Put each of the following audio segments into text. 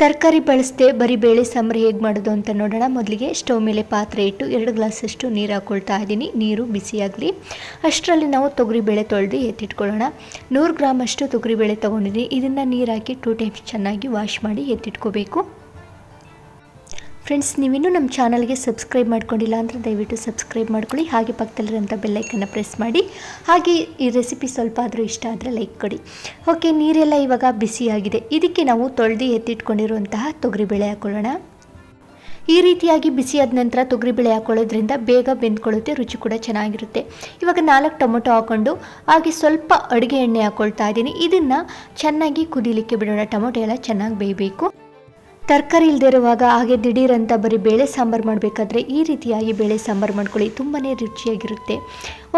ತರಕಾರಿ ಬಳಸದೆ ಬರೀ ಬೇಳೆ ಸಾಂಬಾರು ಹೇಗೆ ಮಾಡೋದು ಅಂತ ನೋಡೋಣ. ಮೊದಲಿಗೆ ಸ್ಟವ್ ಮೇಲೆ ಪಾತ್ರೆ ಇಟ್ಟು ಎರಡು ಗ್ಲಾಸಷ್ಟು ನೀರು ಹಾಕ್ಕೊಳ್ತಾ ಇದ್ದೀನಿ. ನೀರು ಬಿಸಿಯಾಗಲಿ. ಅಷ್ಟರಲ್ಲಿ ನಾವು ತೊಗರಿಬೇಳೆ ತೊಳೆದು ಎತ್ತಿಟ್ಕೊಳ್ಳೋಣ. ನೂರು ಗ್ರಾಮಷ್ಟು ತೊಗರಿಬೇಳೆ ತೊಗೊಂಡಿದ್ದೀನಿ. ಇದನ್ನು ನೀರು ಹಾಕಿ ಟೂ ಟೈಮ್ಸ್ ಚೆನ್ನಾಗಿ ವಾಶ್ ಮಾಡಿ ಎತ್ತಿಟ್ಕೋಬೇಕು. ಫ್ರೆಂಡ್ಸ್ ನೀವಿನ್ನೂ ನಮ್ಮ ಚಾನಲ್ಗೆ ಸಬ್ಸ್ಕ್ರೈಬ್ ಮಾಡ್ಕೊಂಡಿಲ್ಲ ಅಂದರೆ ದಯವಿಟ್ಟು ಸಬ್ಸ್ಕ್ರೈಬ್ ಮಾಡ್ಕೊಳ್ಳಿ. ಹಾಗೆ ಪಕ್ಕದಲ್ಲಿರೋಂಥ ಬೆಲ್ಲೈಕನ್ನು ಪ್ರೆಸ್ ಮಾಡಿ. ಹಾಗೆ ಈ ರೆಸಿಪಿ ಸ್ವಲ್ಪ ಆದರೂ ಇಷ್ಟ ಆದರೆ ಲೈಕ್ ಕೊಡಿ. ಓಕೆ ನೀರೆಲ್ಲ ಇವಾಗ ಬಿಸಿಯಾಗಿದೆ ಇದಕ್ಕೆ ನಾವು ತೊಳೆದು ಎತ್ತಿಟ್ಕೊಂಡಿರುವಂತಹ ತೊಗರಿಬೇಳೆ ಹಾಕೊಳ್ಳೋಣ. ಈ ರೀತಿಯಾಗಿ ಬಿಸಿಯಾದ ನಂತರ ತೊಗರಿಬೇಳೆ ಹಾಕೊಳ್ಳೋದ್ರಿಂದ ಬೇಗ ಬೆಂದ್ಕೊಳ್ಳುತ್ತೆ, ರುಚಿ ಕೂಡ ಚೆನ್ನಾಗಿರುತ್ತೆ. ಇವಾಗ ನಾಲ್ಕು ಟೊಮೊಟೊ ಹಾಕ್ಕೊಂಡು ಹಾಗೆ ಸ್ವಲ್ಪ ಅಡುಗೆ ಎಣ್ಣೆ ಹಾಕ್ಕೊಳ್ತಾ ಇದ್ದೀನಿ. ಇದನ್ನು ಚೆನ್ನಾಗಿ ಕುದಿಲಿಕ್ಕೆ ಬಿಡೋಣ. ಟೊಮೊಟೊ ಎಲ್ಲ ಚೆನ್ನಾಗಿ ಬೇಯಬೇಕು. ತರಕಾರಿ ಇಲ್ಲದೆ ಇರುವಾಗ ಹಾಗೆ ದಿಢೀರಂತ ಬರೀ ಬೇಳೆ ಸಾಂಬಾರು ಮಾಡಬೇಕಾದ್ರೆ ಈ ರೀತಿಯಾಗಿ ಬೇಳೆ ಸಾಂಬಾರು ಮಾಡ್ಕೊಳ್ಳಿ ತುಂಬಾ ರುಚಿಯಾಗಿರುತ್ತೆ.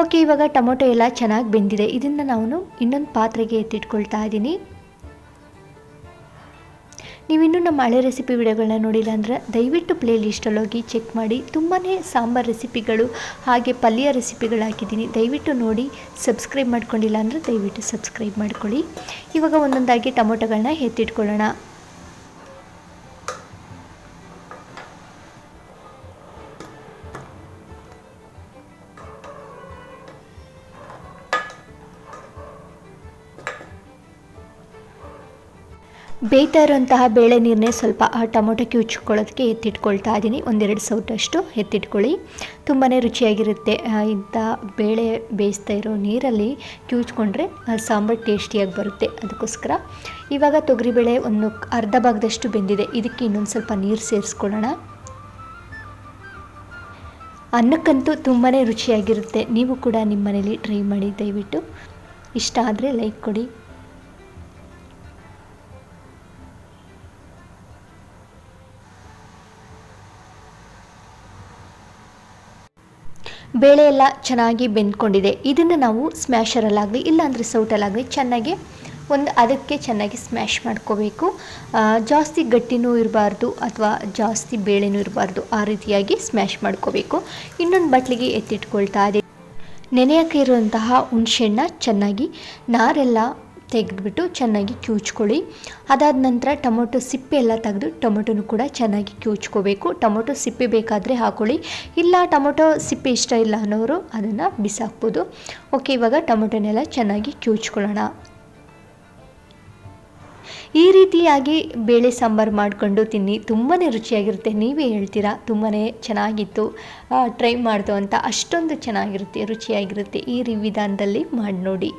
ಓಕೆ, ಇವಾಗ ಟೊಮೊಟೊ ಎಲ್ಲ ಚೆನ್ನಾಗಿ ಬೆಂದಿದೆ. ಇದನ್ನು ನಾನು ಇನ್ನೊಂದು ಪಾತ್ರೆಗೆ ಎತ್ತಿಟ್ಕೊಳ್ತಾ ಇದ್ದೀನಿ. ನೀವಿನ್ನೂ ನಮ್ಮ ಹಳೆ ರೆಸಿಪಿ ವಿಡಿಯೋಗಳನ್ನ ನೋಡಿಲ್ಲ ಅಂದರೆ ದಯವಿಟ್ಟು ಪ್ಲೇ ಹೋಗಿ ಚೆಕ್ ಮಾಡಿ. ತುಂಬಾ ಸಾಂಬಾರು ರೆಸಿಪಿಗಳು ಹಾಗೆ ಪಲ್ಯ ರೆಸಿಪಿಗಳು ಹಾಕಿದ್ದೀನಿ. ದಯವಿಟ್ಟು ನೋಡಿ, ಸಬ್ಸ್ಕ್ರೈಬ್ ಮಾಡ್ಕೊಂಡಿಲ್ಲ ಅಂದರೆ ದಯವಿಟ್ಟು ಸಬ್ಸ್ಕ್ರೈಬ್ ಮಾಡ್ಕೊಳ್ಳಿ. ಇವಾಗ ಒಂದೊಂದಾಗಿ ಟೊಮೊಟೊಗಳನ್ನ ಎತ್ತಿಟ್ಕೊಳ್ಳೋಣ. ಬೇಯ್ತಾ ಇರೋಂತಹ ಬೇಳೆ ನೀರನ್ನೇ ಸ್ವಲ್ಪ ಆ ಟೊಮೊಟೊಕ್ಕೆ ಉಚ್ಕೊಳ್ಳೋದಕ್ಕೆ ಎತ್ತಿಟ್ಕೊಳ್ತಾ ಇದ್ದೀನಿ. ಒಂದೆರಡು ಸೌಟಷ್ಟು ಎತ್ತಿಟ್ಕೊಳ್ಳಿ. ತುಂಬಾ ರುಚಿಯಾಗಿರುತ್ತೆ ಇಂಥ ಬೇಳೆ ಬೇಯಿಸ್ತಾ ಇರೋ ನೀರಲ್ಲಿ ಕಿವುಚ್ಕೊಂಡ್ರೆ ಸಾಂಬಾರು ಟೇಸ್ಟಿಯಾಗಿ ಬರುತ್ತೆ ಅದಕ್ಕೋಸ್ಕರ. ಇವಾಗ ತೊಗರಿಬೇಳೆ ಒಂದು ಅರ್ಧ ಭಾಗದಷ್ಟು ಬೆಂದಿದೆ. ಇದಕ್ಕೆ ಇನ್ನೊಂದು ಸ್ವಲ್ಪ ನೀರು ಸೇರಿಸ್ಕೊಳ್ಳೋಣ. ಅನ್ನಕ್ಕಂತೂ ತುಂಬಾ ರುಚಿಯಾಗಿರುತ್ತೆ. ನೀವು ಕೂಡ ನಿಮ್ಮ ಮನೇಲಿ ಟ್ರೈ ಮಾಡಿ ದಯವಿಟ್ಟು. ಇಷ್ಟ ಆದರೆ ಲೈಕ್ ಕೊಡಿ. ಬೇಳೆ ಎಲ್ಲ ಚೆನ್ನಾಗಿ ಬೆಂದ್ಕೊಂಡಿದೆ. ಇದನ್ನು ನಾವು ಸ್ಮ್ಯಾಶರಲ್ಲಾಗಲಿ ಇಲ್ಲಾಂದರೆ ಸೌಟಲ್ಲಾಗಲಿ ಚೆನ್ನಾಗಿ ಒಂದು ಅದಕ್ಕೆ ಚೆನ್ನಾಗಿ ಸ್ಮ್ಯಾಶ್ ಮಾಡ್ಕೋಬೇಕು. ಜಾಸ್ತಿ ಗಟ್ಟಿನೂ ಇರಬಾರ್ದು ಅಥವಾ ಜಾಸ್ತಿ ಬೇಳೆನೂ ಇರಬಾರ್ದು, ಆ ರೀತಿಯಾಗಿ ಸ್ಮ್ಯಾಶ್ ಮಾಡ್ಕೋಬೇಕು. ಇನ್ನೊಂದು ಬಟ್ಲಿಗೆ ಎತ್ತಿಟ್ಕೊಳ್ತಾ ಇದೆ ನೆನೆಯೋಕೆ ಇರುವಂತಹ ಹುಣಸೆಹಣ್ಣ ಚೆನ್ನಾಗಿ ನಾರೆಲ್ಲ ತೆಗೆದ್ಬಿಟ್ಟು ಚೆನ್ನಾಗಿ ಕ್ಯೂಚ್ಕೊಳ್ಳಿ. ಅದಾದ ನಂತರ ಟೊಮೊಟೊ ಸಿಪ್ಪೆ ಎಲ್ಲ ತೆಗೆದು ಟೊಮೊಟೊನು ಕೂಡ ಚೆನ್ನಾಗಿ ಕ್ಯೂಚ್ಕೋಬೇಕು. ಟೊಮೊಟೊ ಸಿಪ್ಪೆ ಬೇಕಾದರೆ ಹಾಕೊಳ್ಳಿ. ಇಲ್ಲ ಟೊಮೊಟೊ ಸಿಪ್ಪೆ ಇಷ್ಟ ಇಲ್ಲ ಅನ್ನೋರು ಅದನ್ನು ಬಿಸಾಕ್ಬೋದು. ಓಕೆ, ಇವಾಗ ಟೊಮೊಟೊನೆಲ್ಲ ಚೆನ್ನಾಗಿ ಕ್ಯೂಚ್ಕೊಳ್ಳೋಣ. ಈ ರೀತಿಯಾಗಿ ಬೇಳೆ ಸಾಂಬಾರು ಮಾಡಿಕೊಂಡು ತಿನ್ನಿ. ತುಂಬಾ ರುಚಿಯಾಗಿರುತ್ತೆ. ನೀವೇ ಹೇಳ್ತೀರಾ? ತುಂಬಾ ಚೆನ್ನಾಗಿತ್ತು. ಟ್ರೈ ಮಾಡ್ದು ಅಂತ. ಅಷ್ಟೊಂದು ಚೆನ್ನಾಗಿರುತ್ತೆ, ರುಚಿಯಾಗಿರುತ್ತೆ. ಈ ವಿಧಾನದಲ್ಲಿ ಮಾಡಿ ನೋಡಿ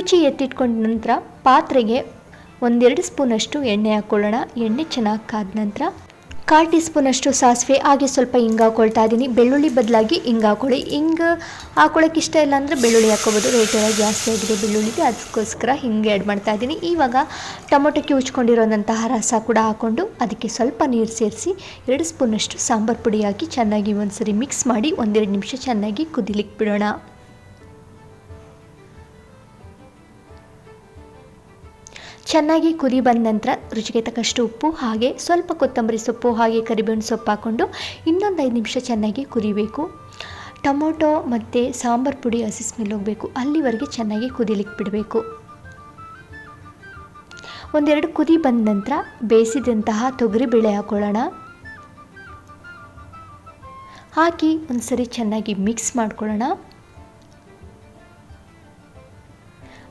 ಕ್ಯೂಚಿ ಎತ್ತಿಟ್ಕೊಂಡ ನಂತರ ಪಾತ್ರೆಗೆ ಒಂದೆರಡು ಸ್ಪೂನಷ್ಟು ಎಣ್ಣೆ ಹಾಕ್ಕೊಳ್ಳೋಣ ಎಣ್ಣೆ ಚೆನ್ನಾಗಿ ಕಾದ ನಂತರ ಕಾಲು ಟೀ ಸ್ಪೂನಷ್ಟು ಸಾಸಿವೆ, ಹಾಗೆ ಸ್ವಲ್ಪ ಹಿಂಗೆ ಹಾಕೊಳ್ತಾ ಇದ್ದೀನಿ ಬೆಳ್ಳುಳ್ಳಿ ಬದಲಾಗಿ ಹಿಂಗೆ ಹಾಕೊಳ್ಳಿ. ಹಿಂಗೆ ಹಾಕೊಳ್ಳೋಕೆ ಇಷ್ಟ ಇಲ್ಲ ಅಂದರೆ ಬೆಳ್ಳುಳ್ಳಿ ಹಾಕ್ಕೋಬೋದು ರೇಟ್ ಎಲ್ಲ ಜಾಸ್ತಿ ಆಗಿದೆ ಬೆಳ್ಳುಳ್ಳಿಗೆ, ಅದಕ್ಕೋಸ್ಕರ ಹಿಂಗೆ ಆ್ಯಡ್ ಮಾಡ್ತಾ ಇದ್ದೀನಿ ಇವಾಗ ಟೊಮೊಟೊಕ್ಕೆ ಉಚ್ಕೊಂಡಿರೋಂತಹ ರಸ ಕೂಡ ಹಾಕ್ಕೊಂಡು ಅದಕ್ಕೆ ಸ್ವಲ್ಪ ನೀರು ಸೇರಿಸಿ ಎರಡು ಸ್ಪೂನಷ್ಟು ಸಾಂಬಾರು ಪುಡಿ ಹಾಕಿ ಚೆನ್ನಾಗಿ ಒಂದ್ಸರಿ ಮಿಕ್ಸ್ ಮಾಡಿ ಒಂದೆರಡು ನಿಮಿಷ ಚೆನ್ನಾಗಿ ಕುದಿಲಿಕ್ಕೆ ಬಿಡೋಣ. ಚೆನ್ನಾಗಿ ಕುದಿ ಬಂದ ನಂತರ ರುಚಿಗೆ ತಕ್ಕಷ್ಟು ಉಪ್ಪು ಹಾಗೆ ಸ್ವಲ್ಪ ಕೊತ್ತಂಬರಿ ಸೊಪ್ಪು ಹಾಗೆ ಕರಿಬೇವಿನ ಸೊಪ್ಪು ಹಾಕ್ಕೊಂಡು ಇನ್ನೊಂದು ಐದು ನಿಮಿಷ ಚೆನ್ನಾಗಿ ಕುದಿಬೇಕು. ಟೊಮೊಟೊ ಮತ್ತು ಸಾಂಬಾರು ಪುಡಿ ಹಸಿ ಸ್ಮೆಲ್ ಹೋಗಬೇಕು. ಅಲ್ಲಿವರೆಗೆ ಚೆನ್ನಾಗಿ ಕುದಿಲಿಕ್ಕೆ ಬಿಡಬೇಕು. ಒಂದೆರಡು ಕುದಿ ಬಂದ ನಂತರ ಬೇಯಿಸಿದಂತಹ ತೊಗರಿ ಬೇಳೆ ಹಾಕೊಳ್ಳೋಣ. ಹಾಕಿ ಒಂದು ಸರಿ ಚೆನ್ನಾಗಿ ಮಿಕ್ಸ್ ಮಾಡ್ಕೊಳ್ಳೋಣ.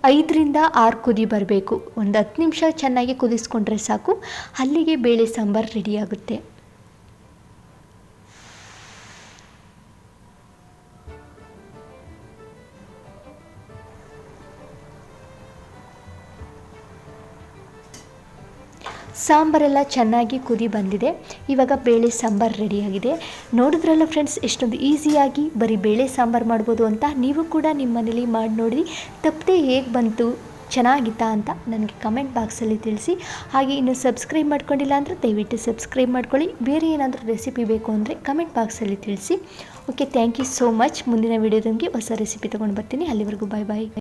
ಐದರಿಂದ ಆರು ಕುದಿ ಬರಬೇಕು. ಒಂದು ಹತ್ತು ನಿಮಿಷ ಚೆನ್ನಾಗಿ ಕುದಿಸ್ಕೊಂಡ್ರೆ ಸಾಕು. ಅಲ್ಲಿಗೆ ಬೇಳೆ ಸಾಂಬಾರು ರೆಡಿಯಾಗುತ್ತೆ ಸಾಂಬಾರೆಲ್ಲ ಚೆನ್ನಾಗಿ ಕುದಿ ಬಂದಿದೆ. ಇವಾಗ ಬೇಳೆ ಸಾಂಬಾರು ರೆಡಿಯಾಗಿದೆ. ನೋಡಿದ್ರಲ್ಲ ಫ್ರೆಂಡ್ಸ್ ಎಷ್ಟೊಂದು ಈಸಿಯಾಗಿ ಬರೀ ಬೇಳೆ ಸಾಂಬಾರು ಮಾಡ್ಬೋದು ಅಂತ ನೀವು ಕೂಡ ನಿಮ್ಮ ಮನೇಲಿ ಮಾಡಿ ನೋಡಿ ತಪ್ಪದೆ ಹೇಗೆ ಬಂತು, ಚೆನ್ನಾಗಿತ್ತಾ ಅಂತ ನನಗೆ ಕಮೆಂಟ್ ಬಾಕ್ಸಲ್ಲಿ ತಿಳಿಸಿ. ಹಾಗೆ ಇನ್ನು ಸಬ್ಸ್ಕ್ರೈಬ್ ಮಾಡ್ಕೊಂಡಿಲ್ಲ ಅಂದರೆ ದಯವಿಟ್ಟು ಸಬ್ಸ್ಕ್ರೈಬ್ ಮಾಡ್ಕೊಳ್ಳಿ. ಬೇರೆ ಏನಾದರೂ ರೆಸಿಪಿ ಬೇಕು ಅಂದರೆ ಕಮೆಂಟ್ ಬಾಕ್ಸಲ್ಲಿ ತಿಳಿಸಿ. Okay thank you so much ಮುಂದಿನ ವೀಡಿಯೋದಂಗೆ ಹೊಸ ರೆಸಿಪಿ ತೊಗೊಂಡು ಬರ್ತೀನಿ. ಅಲ್ಲಿವರೆಗೂ ಬಾಯ್ ಬಾಯ್